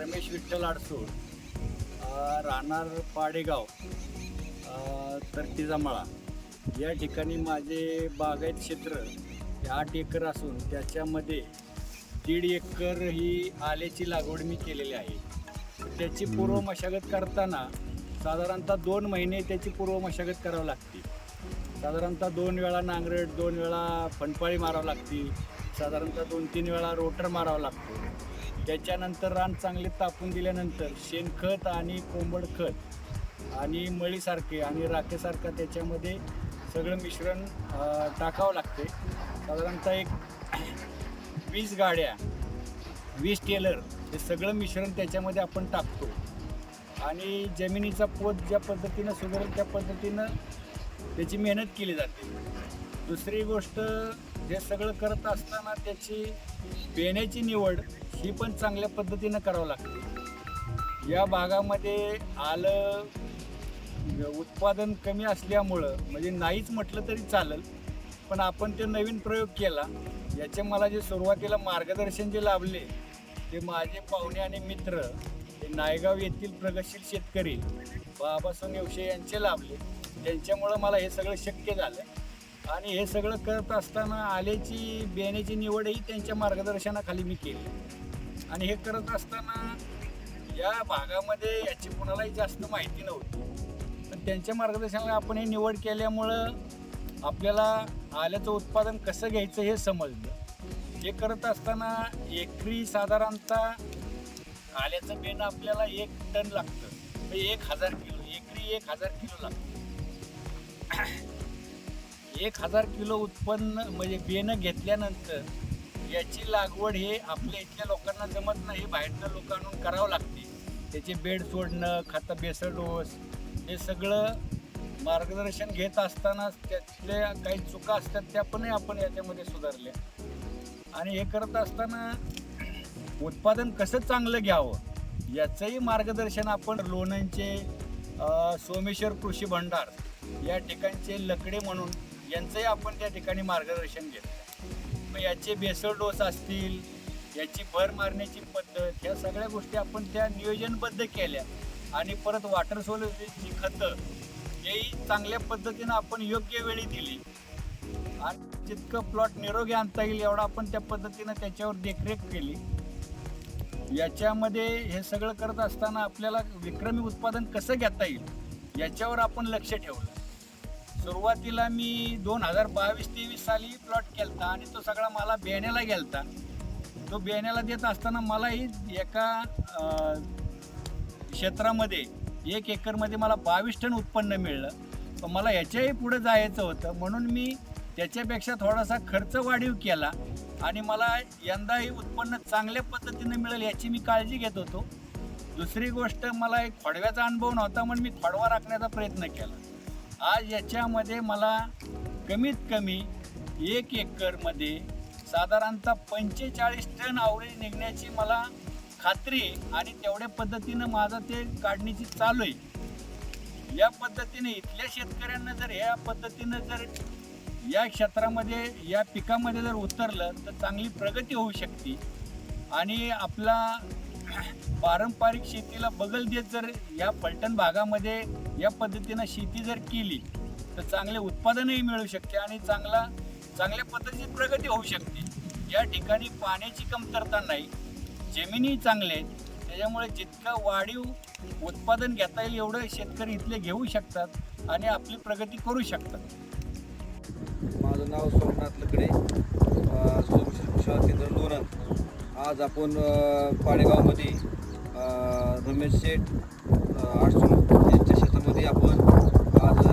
रमेश विठ्ठल आडसूळ राहणार पाडेगाव तर तरटीचा मळा. या ठिकाणी माझे बागायत क्षेत्र हे आठ एकर असून त्याच्यामध्ये दीड एकर ही आल्याची लागवड मी केलेली आहे. त्याची पूर्व मशागत करताना साधारणतः दोन महिने त्याची पूर्व मशागत करावी लागते. साधारणतः दोन वेळा नांगरेट दोन वेळा फणपाळी मारावं लागते साधारणतः दोन तीन वेळा रोटर मारावा लागतो. त्याच्यानंतर रान चांगले तापून दिल्यानंतर शेणखत आणि कोंबड खत आणि मळीसारखे आणि राखेसारखं त्याच्यामध्ये सगळं मिश्रण टाकावं लागते. साधारणतः एक वीस गाड्या वीस टेलर हे सगळं मिश्रण त्याच्यामध्ये आपण टाकतो. आणि जमिनीचा पोत ज्या पद्धतीनं सुधारेल त्या पद्धतीनं त्याची मेहनत केली जाते. दुसरी गोष्ट हे सगळं करत असताना त्याची पेण्याची निवड ही पण चांगल्या पद्धतीनं करावं लागते. या भागामध्ये आलं उत्पादन कमी असल्यामुळं म्हणजे नाहीच म्हटलं तरी चालेल पण आपण ते नवीन प्रयोग केला. याचे मला जे सुरुवातीला मार्गदर्शन जे लाभले ते माझे पाहुणे आणि मित्र हे नायगाव येथील प्रगतशील शेतकरी बाबासाहेब येवशे यांचे लाभले. त्यांच्यामुळं मला हे सगळं शक्य झालं आणि हे सगळं करत असताना आल्याची बेण्याची निवडही त्यांच्या मार्गदर्शनाखाली मी केली. आणि हे करत असताना या भागामध्ये याची कुणालाही जास्त माहिती नव्हती. पण त्यांच्या मार्गदर्शनाला आपण हे निवड केल्यामुळं आपल्याला आल्याचं उत्पादन कसं घ्यायचं हे समजलं. हे करत असताना एकरी साधारणतः आल्याचं बेणं आपल्याला एक टन लागतं. म्हणजे एक हजार किलो एकरी एक हजार किलो लागतं. एक हजार किलो उत्पन्न म्हणजे बियाणं घेतल्यानंतर याची लागवड हे आपल्या इथल्या लोकांना जमत नाही. बाहेरच्या लोक करावं लागते. त्याचे बेड सोडणं खतं बेसळ डोस हे सगळं मार्गदर्शन घेत असताना त्यातल्या काही चुका असतात त्या पणही आपण याच्यामध्ये सुधारल्या. आणि हे करत असताना उत्पादन कसं चांगलं घ्यावं याचंही मार्गदर्शन आपण लोणंदचे सोमेश्वर कृषी भंडार या ठिकाणचे लकडे म्हणून यांचंही आपण त्या ठिकाणी मार्गदर्शन घेतलं. मग याचे बेसळ डोस असतील याची भर मारण्याची पद्धत ह्या सगळ्या गोष्टी आपण त्या नियोजनबद्ध केल्या. आणि परत वॉटर सोल्युशनची खतं हेही चांगल्या पद्धतीनं आपण योग्य वेळी दिली. आणि जितकं प्लॉट निरोगी आणता येईल एवढा आपण त्या पद्धतीनं त्याच्यावर देखरेख केली. याच्यामध्ये हे सगळं करत असताना आपल्याला विक्रमी उत्पादन कसं घेता येईल याच्यावर आपण लक्ष ठेवलं. सुरुवातीला मी दोन हजार बावीस तेवीस साली प्लॉट केलता आणि तो सगळा मला बेण्याला गेलता. तो बेण्याला देत असताना मलाही एका क्षेत्रामध्ये एक एकरमध्ये मला बावीस टन उत्पन्न मिळलं. पण मला याच्याही पुढे जायचं होतं. म्हणून मी त्याच्यापेक्षा थोडासा खर्च वाढीव केला आणि मला यंदाही उत्पन्न चांगल्या पद्धतीने मिळेल याची मी काळजी घेत होतो. दुसरी गोष्ट मला एक खोडव्याचा अनुभव नव्हता म्हणून मी खोडवा राखण्याचा प्रयत्न केला. आज याच्यामध्ये मला कमीत कमी एक एकरमध्ये साधारणतः पंचेचाळीस टन आवळी निघण्याची मला खात्री आहे आणि तेवढ्या पद्धतीनं माझं ते काढणीची चालू आहे. या पद्धतीने इथल्या शेतकऱ्यांना जर या पद्धतीनं जर या क्षेत्रामध्ये या पिकामध्ये जर उतरलं तर चांगली प्रगती होऊ शकते. आणि आपला पारंपरिक शेतीला बगल देत जर या पलटण भागामध्ये या पद्धतीनं शेती जर केली तर चांगले उत्पादनही मिळू शकते आणि चांगला चांगल्या पद्धतीची प्रगती होऊ शकते. या ठिकाणी पाण्याची कमतरता नाही जमिनी चांगल्या आहेत. त्याच्यामुळे जितकं वाढीव उत्पादन घेता येईल एवढं शेतकरी इथले घेऊ शकतात आणि आपली प्रगती करू शकतात. माझं नाव सोमनाथ लकडे. अ, केंद्र लोणंद आज आपण पाडेगावमध्ये रमेश शेठ अ, आडसूळ यांच्या शेतामध्ये आपण आज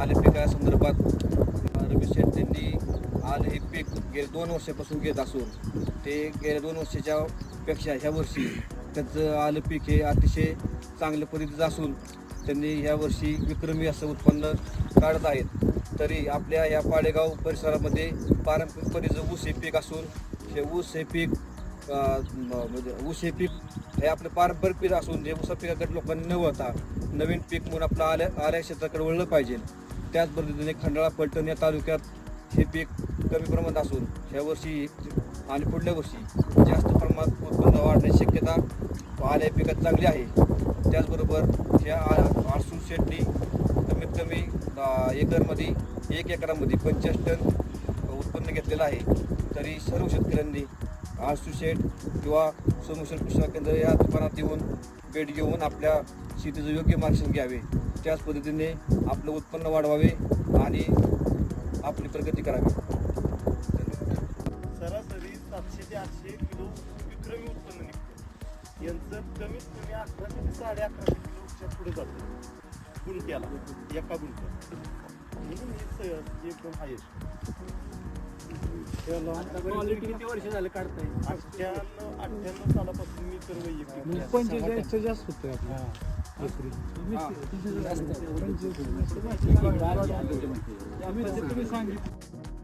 आले पिका संदर्भात रमेश शेठ त्यांनी आज हे पीक गेल्या दोन वर्षापासून घेत असून ते गेल्या दोन वर्षाच्या पेक्षा ह्या वर्षी त्यांचं आलं पीक हे अतिशय चांगल्या पद्धतीचं असून त्यांनी ह्या वर्षी विक्रमी असं उत्पन्न काढत आहेत. तरी आपल्या या पाडेगाव परिसरामध्ये पारंपरिकपणे ऊस हे पीक असून हे ऊस हे पीक म्हणजे ऊस हे पीक हे आपलं पारंपरिक पीक असून जे ऊसा पिकाकडे लोकांनी न वळता नवीन पीक म्हणून आपलं आल्या आल्या क्षेत्राकडे वळलं पाहिजे. त्याच पद्धतीने खंडाळा पलटण या तालुक्यात हे पीक कमी प्रमाणात असून ह्या वर्षी आणि पुढल्या वर्षी जास्त प्रमाणात उत्पन्न वाढण्याची शक्यता आल्या पिकात चांगली आहे. त्याचबरोबर ह्या आरसून शेटनी कमीत कमी एकरमध्ये एक एकरामध्ये पंचवीस टन उत्पन्न घेतलेलं आहे. तरी सर्व शेतकऱ्यांनी आरसू शेट किंवा सोमेश्वर कृषी केंद्र या दुकानात येऊन भेट घेऊन आपल्या शेतीचं योग्य मार्गदर्शन घ्यावे. त्याच पद्धतीने आपलं उत्पन्न वाढवावे आणि आपली प्रगती करावी. सरासरी सातशे ते आठशे किलो विक्रमी उत्पन्न निघतं. यांचं कमीत कमी अकराशे ते साडे अकराशे किलोच्या पुढे जातं. गुंट्याला एका गुंट्यात म्हणून हे एकदम हायेस्ट क्वालिटी किती वर्ष झालं काढताय? अठ्ठ्याण्णव अठ्ठ्याण्णव सालापासून मी तर वैयक्तिक पंचेचाळीसच्या जास्त. होतोय आपला एकरी. तुम्ही सांगितलं.